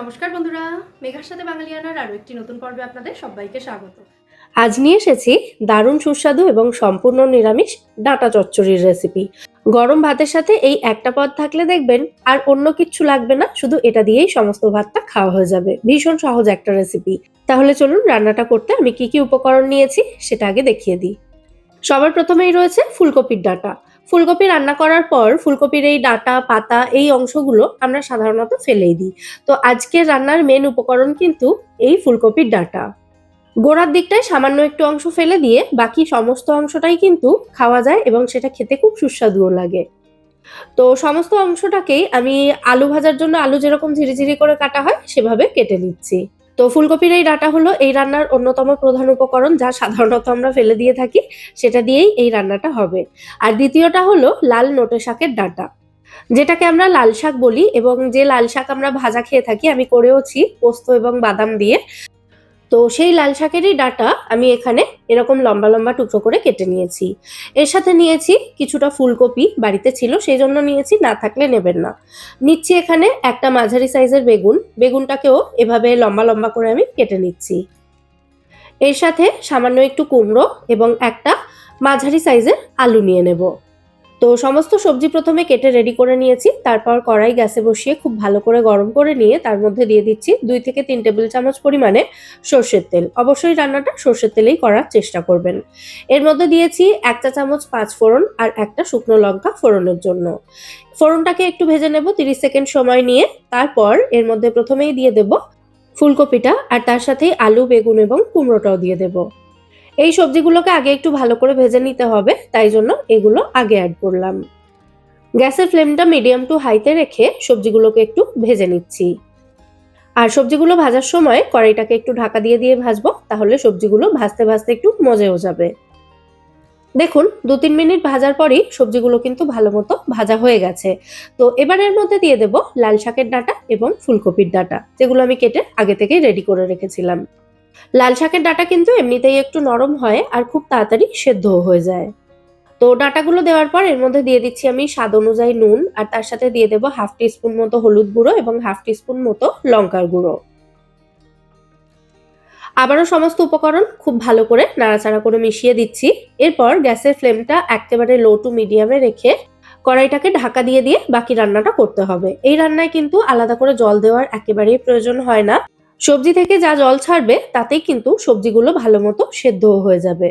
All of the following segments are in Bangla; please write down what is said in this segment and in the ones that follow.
নমস্কার বন্ধুরা, মেঘার সাথে বাঙালিয়ানার আরও একটি নতুন পর্বে আপনাদের সবাইকে স্বাগত। আজ নিয়ে এসেছি দারুণ সুস্বাদু এবং সম্পূর্ণ নিরামিষ ডাঁটা চচ্চড়ির রেসিপি গরম ভাতের সাথে এই একটা পদ থাকলে দেখবেন আর অন্য কিচ্ছু লাগবে না, শুধু এটা দিয়েই সমস্ত ভাতটা খাওয়া হয়ে যাবে। ভীষণ সহজ একটা রেসিপি তাহলে চলুন রান্নাটা করতে আমি কি কি উপকরণ নিয়েছি সেটা আগে দেখিয়ে দিই। সবার প্রথমেই রয়েছে ফুলকপির ডাঁটা। ফুলকপি রান্না করার পর ফুলকপির এই ডাঁটা, পাতা, এই অংশগুলো আমরা সাধারণত ফেলেই দিই। তো আজকের রান্নার মেন উপকরণ কিন্তু এই ফুলকপির ডাঁটা। গোড়ার দিকটায় সামান্য একটু অংশ ফেলে দিয়ে বাকি সমস্ত অংশটাই কিন্তু খাওয়া যায় এবং সেটা খেতে খুব সুস্বাদুও লাগে। তো সমস্ত অংশটাকেই আমি আলু ভাজার জন্য আলু যেরকম ঝিরিঝিরি করে কাটা হয়, সেভাবে কেটে নিচ্ছি। তো ফুলকপির এই ডাটা হলো এই রান্নার অন্যতম প্রধান উপকরণ যা সাধারণত আমরা ফেলে দিয়ে থাকি, সেটা দিয়েই এই রান্নাটা হবে। আর দ্বিতীয়টা হলো লাল নোটে শাকের ডাটা। যেটাকে আমরা লাল শাক বলি এবং যে লাল শাক আমরা ভাজা খেয়ে থাকি, আমি করেওছি পোস্ত এবং বাদাম দিয়ে। তো সেই লাল শাকেরই ডাটা আমি এখানে এরকম লম্বা লম্বা টুকরো করে কেটে নিয়েছি। এর সাথে নিয়েছি কিছুটা ফুলকপি বাড়িতে ছিল, সেই জন্য নিয়েছি, না থাকলে নেবেন না। নিচ্ছি এখানে একটা মাঝারি সাইজের বেগুন, বেগুনটাকেও এভাবে লম্বা লম্বা করে আমি কেটে নিচ্ছি। এর সাথে সামান্য একটু কুমড়ো এবং একটা মাঝারি সাইজের আলু নিয়ে নেব। তো সমস্ত সবজি প্রথমে কেটে রেডি করে নিয়েছি, তারপর কড়াই গ্যাসে বসিয়ে খুব ভালো করে গরম করে নিয়ে তার মধ্যে দিয়ে দিচ্ছি দুই থেকে তিন টেবিল চামচ পরিমাণে সর্ষের তেল। অবশ্যই রান্নাটা সর্ষের তেলেই করার চেষ্টা করবেন। এর মধ্যে দিয়েছি এক চা চামচ পাঁচ ফোড়ন আর একটা শুকনো লঙ্কা ফোড়নের জন্য। ফোড়নটাকে একটু ভেজে নেব তিরিশ সেকেন্ড সময় নিয়ে, তারপর এর মধ্যে প্রথমেই দিয়ে দেব ফুলকপিটা আর তার সাথেই আলু, বেগুন এবং কুমড়োটাও দিয়ে দেবো। এই সবজিগুলোকে আগে একটু ভালো করে ভেজে নিতে হবে, তাই জন্য এগুলো আগে অ্যাড করলাম। গ্যাসের ফ্লেমটা মিডিয়াম টু হাইতে রেখে সবজিগুলোকে একটু ভেজে নিচ্ছি। আর সবজিগুলো ভাজার সময় কড়াইটাকে একটু ঢাকা দিয়ে দিয়ে ভাজবো, তাহলে সবজিগুলো ভাজতে ভাজতে একটু মজেও যাবে। দেখুন, দু তিন মিনিট ভাজার পরই সবজিগুলো কিন্তু ভালো মতো ভাজা হয়ে গেছে। তো এবার এর মধ্যে দিয়ে দেব লাল শাকের ডাটা এবং ফুলকপির ডাটা, যেগুলো আমি কেটে আগে থেকেই রেডি করে রেখেছিলাম। লাল শাকের ডাটা কিন্তু এমনিতেই একটু নরম হয় আর খুব তাড়াতাড়ি সেদ্ধও হয়ে যায়। তো ডাটাগুলো দেওয়ার পর এর মধ্যে দিয়ে দিচ্ছি আমি স্বাদ অনুযায়ী নুন আর তার সাথে দিয়ে দেবো হাফ টিস্পুন মতো হলুদ গুঁড়ো এবং হাফ টিস্পুন মতো লঙ্কার গুঁড়ো। আবারও সমস্ত উপকরণ খুব ভালো করে নাড়াচাড়া করে মিশিয়ে দিচ্ছি। এরপর গ্যাসের ফ্লেমটা একেবারে লো টু মিডিয়ামে রেখে কড়াইটাকে ঢাকা দিয়ে দিয়ে বাকি রান্নাটা করতে হবে। এই রান্নায় কিন্তু আলাদা করে জল দেওয়ার একেবারেই প্রয়োজন হয় না। সবজি থেকে যা জল ছাড়বে, তাতেই কিন্তু সবজিগুলো ভালো মতো সেদ্ধও হয়ে যাবে।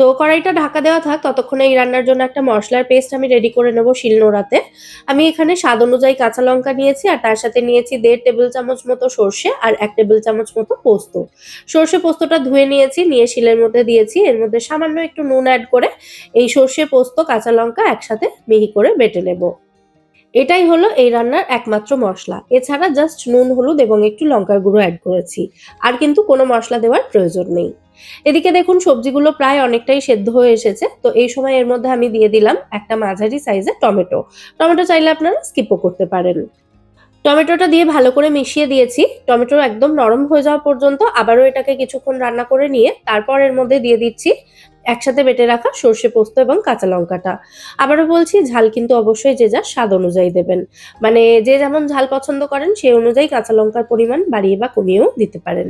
তো কড়াইটা ঢাকা দেওয়া থাক, ততক্ষণে এই রান্নার জন্য একটা মশলার পেস্ট আমি রেডি করে নেব শিলনোড়াতে। আমি এখানে স্বাদ অনুযায়ী কাঁচা লঙ্কা নিয়েছি, আর তার সাথে নিয়েছি দেড় টেবিল চামচ মতো সর্ষে, আর এক টেবিল চামচ মতো পোস্ত। সর্ষে পোস্তটা ধুয়ে নিয়েছি, নিয়ে শিলের মধ্যে দিয়েছি। এর মধ্যে সামান্য একটু নুন অ্যাড করে এই সর্ষে পোস্ত, কাঁচা লঙ্কা একসাথে মিহি করে বেটে নেব। এটাই হলো এই রান্নার একমাত্র মশলা। এছাড়া জাস্ট নুন, হলুদ এবং একটু লঙ্কার গুঁড়ো অ্যাড করেছি। আর কিন্তু কোনো মশলা দেওয়ার প্রয়োজন নেই। এদিকে দেখুন, সবজিগুলো প্রায় অনেকটাই সেদ্ধ হয়ে এসেছে। তো এই সময় এর মধ্যে আমি দিয়ে দিলাম একটা মাঝারি সাইজের টমেটো। টমেটো চাইলে আপনারা স্কিপও করতে পারেন। টমেটোটা দিয়ে ভালো করে মিশিয়ে দিয়েছি। টমেটো একদম নরম হয়ে যাওয়া পর্যন্ত আবারও এটাকে কিছুক্ষণ রান্না করে নিয়ে তারপর এর মধ্যে দিয়ে দিচ্ছি একসাথে বেটে রাখা সর্ষে পোস্ত এবং কাঁচা লঙ্কাটা। আবারও বলছি, ঝাল কিন্তু অবশ্যই যে যার স্বাদ অনুযায়ী দেবেন। মানে যে যেমন ঝাল পছন্দ করেন সেই অনুযায়ী কাঁচা লঙ্কার পরিমাণ বাড়িয়ে বা কমিয়েও দিতে পারেন।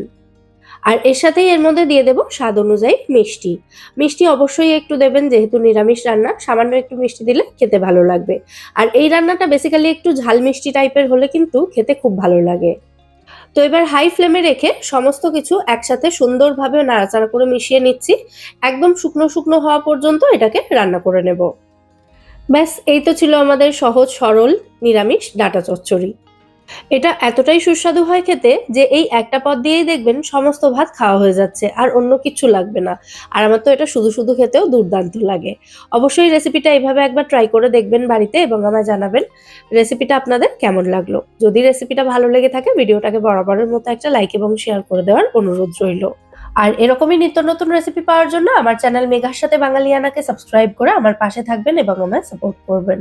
আর এর সাথেই এর মধ্যে দিয়ে দেবো স্বাদ অনুযায়ী মিষ্টি। মিষ্টি অবশ্যই একটু দেবেন, যেহেতু নিরামিষ রান্না, সামান্য একটু মিষ্টি দিলে খেতে ভালো লাগবে। আর এই রান্নাটা বেসিক্যালি একটু ঝাল মিষ্টি টাইপের হলে কিন্তু খেতে খুব ভালো লাগে। তো এবার হাই ফ্লেমে রেখে সমস্ত কিছু একসাথে সুন্দরভাবে নাড়াচাড়া করে মিশিয়ে নিচ্ছি। একদম শুকনো শুকনো হওয়া পর্যন্ত এটাকে রান্না করে নেব। ব্যাস, এই তো ছিল আমাদের সহজ সরল নিরামিষ ডাটা চচ্চড়ি। এটা এতটাই সুস্বাদু হয় খেতে যে এই একটা পদ দিয়েই দেখবেন সমস্ত ভাত খাওয়া হয়ে যাচ্ছে আর অন্য কিছু লাগবে না। আর আমার তো এটা শুধু শুধু খেতেও দুর্দান্ত লাগে। অবশ্যই রেসিপিটা এইভাবে একবার ট্রাই করে দেখবেন বাড়িতে এবং আমায় জানাবেন রেসিপিটা আপনাদের কেমন লাগল। যদি রেসিপিটা ভালো লেগে থাকে, ভিডিওটাকে বরাবরের মতো একটা লাইক এবং শেয়ার করে দেওয়ার অনুরোধ রইল। আর এরকমই নিত্য নতুন রেসিপি পাওয়ার জন্য আমার চ্যানেল মেঘার সাথে বাঙালিয়ানাকে সাবস্ক্রাইব করে আমার পাশে থাকবেন এবং আমায় সাপোর্ট করবেন।